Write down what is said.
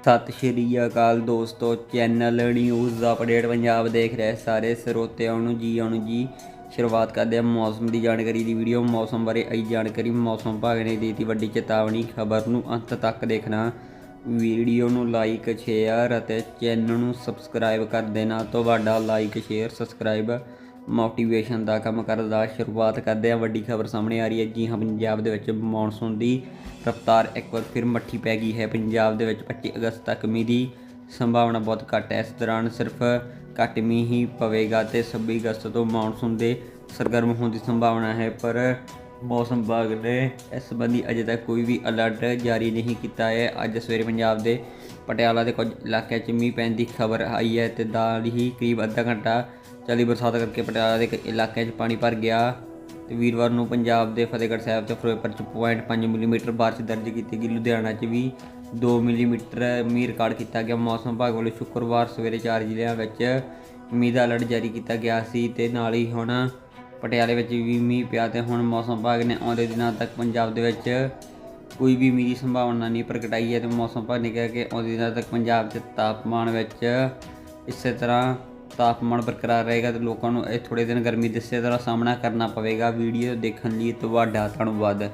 ਸਤਿ ਸ਼੍ਰੀ ਅਕਾਲ ਦੋਸਤੋ, channel news update Punjab ਦੇਖ ਰਹੇ ਸਾਰੇ ਸਰੋਤਿਆਂ ਨੂੰ ਜੀ, ਆਉਣ ਜੀ। ਸ਼ੁਰੂਆਤ ਕਰਦੇ ਹਾਂ ਮੌਸਮ ਦੀ ਜਾਣਕਾਰੀ ਦੀ ਵੀਡੀਓ ਮੌਸਮ ਬਾਰੇ ਆਈ ਜਾਣਕਾਰੀ, ਮੌਸਮ ਵਿਭਾਗ ਨੇ ਦੇ ਦਿੱਤੀ ਵੱਡੀ ਚੇਤਾਵਨੀ। ਖਬਰ ਨੂੰ ਅੰਤ ਤੱਕ ਦੇਖਣਾ। ਵੀਡੀਓ ਨੂੰ ਲਾਈਕ ਸ਼ੇਅਰ ਅਤੇ ਚੈਨਲ ਨੂੰ ਸਬਸਕ੍ਰਾਈਬ ਕਰ ਦੇਣਾ। ਤੁਹਾਡਾ ਲਾਈਕ ਸ਼ੇਅਰ ਸਬਸਕ੍ਰਾਈਬ ਮੋਟੀਵੇਸ਼ਨ ਦਾ ਕੰਮ ਕਰਦਾ। ਸ਼ੁਰੂਆਤ ਕਰਦੇ ਹਾਂ ਵੱਡੀ ਖਬਰ ਸਾਹਮਣੇ ਆ ਰਹੀ ਹੈ ਜੀ, ਹਾਂ, ਪੰਜਾਬ ਦੇ ਵਿੱਚ ਮੌਨਸੂਨ ਦੀ ਰਫ਼ਤਾਰ ਇੱਕ ਵਾਰ ਫਿਰ ਮੱਠੀ ਪੈ ਗਈ ਹੈ। ਪੰਜਾਬ ਦੇ ਵਿੱਚ 25 ਅਗਸਤ ਤੱਕ ਮੀਂਹ ਦੀ ਸੰਭਾਵਨਾ ਬਹੁਤ ਘੱਟ ਹੈ। ਇਸ ਦੌਰਾਨ ਸਿਰਫ ਘੱਟ ਮੀਂਹ ਹੀ ਪਵੇਗਾ ਤੇ 26 ਅਗਸਤ ਤੋਂ ਮੌਨਸੂਨ ਦੇ ਸਰਗਰਮ ਹੋਣ ਦੀ ਸੰਭਾਵਨਾ ਹੈ, ਪਰ ਮੌਸਮ ਵਿਭਾਗ ਨੇ ਇਸ ਸੰਬੰਧੀ ਅਜੇ ਤੱਕ ਕੋਈ ਵੀ ਅਲਰਟ ਜਾਰੀ ਨਹੀਂ ਕੀਤਾ ਹੈ। ਅੱਜ ਸਵੇਰੇ ਪੰਜਾਬ ਦੇ ਪਟਿਆਲਾ ਦੇ ਕੁਝ ਇਲਾਕਿਆਂ 'ਚ ਮੀਂਹ ਪੈਣ ਦੀ ਖਬਰ ਆਈ ਹੈ ਤੇ ਨਾਲ ਹੀ ਕਰੀਬ ਅੱਧਾ ਘੰਟਾ ਚੱਲੀ ਬਰਸਾਤ ਕਰਕੇ ਪਟਿਆਲਾ ਦੇ ਕਈ ਇਲਾਕਿਆਂ 'ਚ ਪਾਣੀ ਭਰ ਗਿਆ। ਤੇ ਵੀਰਵਾਰ ਨੂੰ ਪੰਜਾਬ ਦੇ ਫਤਿਹਗੜ੍ਹ ਸਾਹਿਬ ਤੇ ਫਿਰੋਜ਼ਪੁਰ 'ਚ 0.5 ਮਿਲੀਮੀਟਰ ਬਾਰਿਸ਼ ਦਰਜ ਕੀਤੀ ਗਈ। ਲੁਧਿਆਣਾ 'ਚ ਵੀ 2 ਮਿਲੀਮੀਟਰ ਮੀਂਹ ਰਿਕਾਰਡ ਕੀਤਾ ਗਿਆ। ਮੌਸਮ ਵਿਭਾਗ ਵੱਲੋਂ ਸ਼ੁੱਕਰਵਾਰ ਸਵੇਰੇ 4 ਜ਼ਿਲ੍ਹਿਆਂ ਵਿੱਚ ਮੀਂਹ ਦਾ ਅਲਰਟ ਜਾਰੀ ਕੀਤਾ ਗਿਆ ਸੀ ਤੇ ਨਾਲ ਹੀ ਹੁਣ ਪਟਿਆਲੇ ਵਿੱਚ ਵੀ ਮੀਂਹ ਪਿਆ ਤੇ ਹੁਣ ਮੌਸਮ ਵਿਭਾਗ ਨੇ ਆਉਂਦੇ ਦਿਨਾਂ ਤੱਕ ਪੰਜਾਬ ਦੇ ਵਿੱਚ ਕੋਈ ਵੀ ਮੀਂਹ ਦੀ ਸੰਭਾਵਨਾ ਨਹੀਂ ਪ੍ਰਗਟਾਈ ਹੈ ਤੇ ਮੌਸਮ ਵਿਭਾਗ ਨੇ ਕਿਹਾ ਕਿ ਆਉਂਦੇ ਦਿਨਾਂ ਤੱਕ ਪੰਜਾਬ ਦੇ ਤਾਪਮਾਨ ਵਿੱਚ ਇਸੇ ਤਰ੍ਹਾਂ ਤਾਪਮਾਨ ਬਰਕਰਾਰ ਰਹੇਗਾ ਤੇ ਲੋਕਾਂ ਨੂੰ ਇਹ ਥੋੜੇ ਦਿਨ ਗਰਮੀ ਦੇ ਇਸੇ ਤਰ੍ਹਾਂ ਸਾਹਮਣਾ ਕਰਨਾ ਪਵੇਗਾ। ਵੀਡੀਓ ਦੇਖਣ ਲਈ ਤੁਹਾਡਾ ਧੰਨਵਾਦ।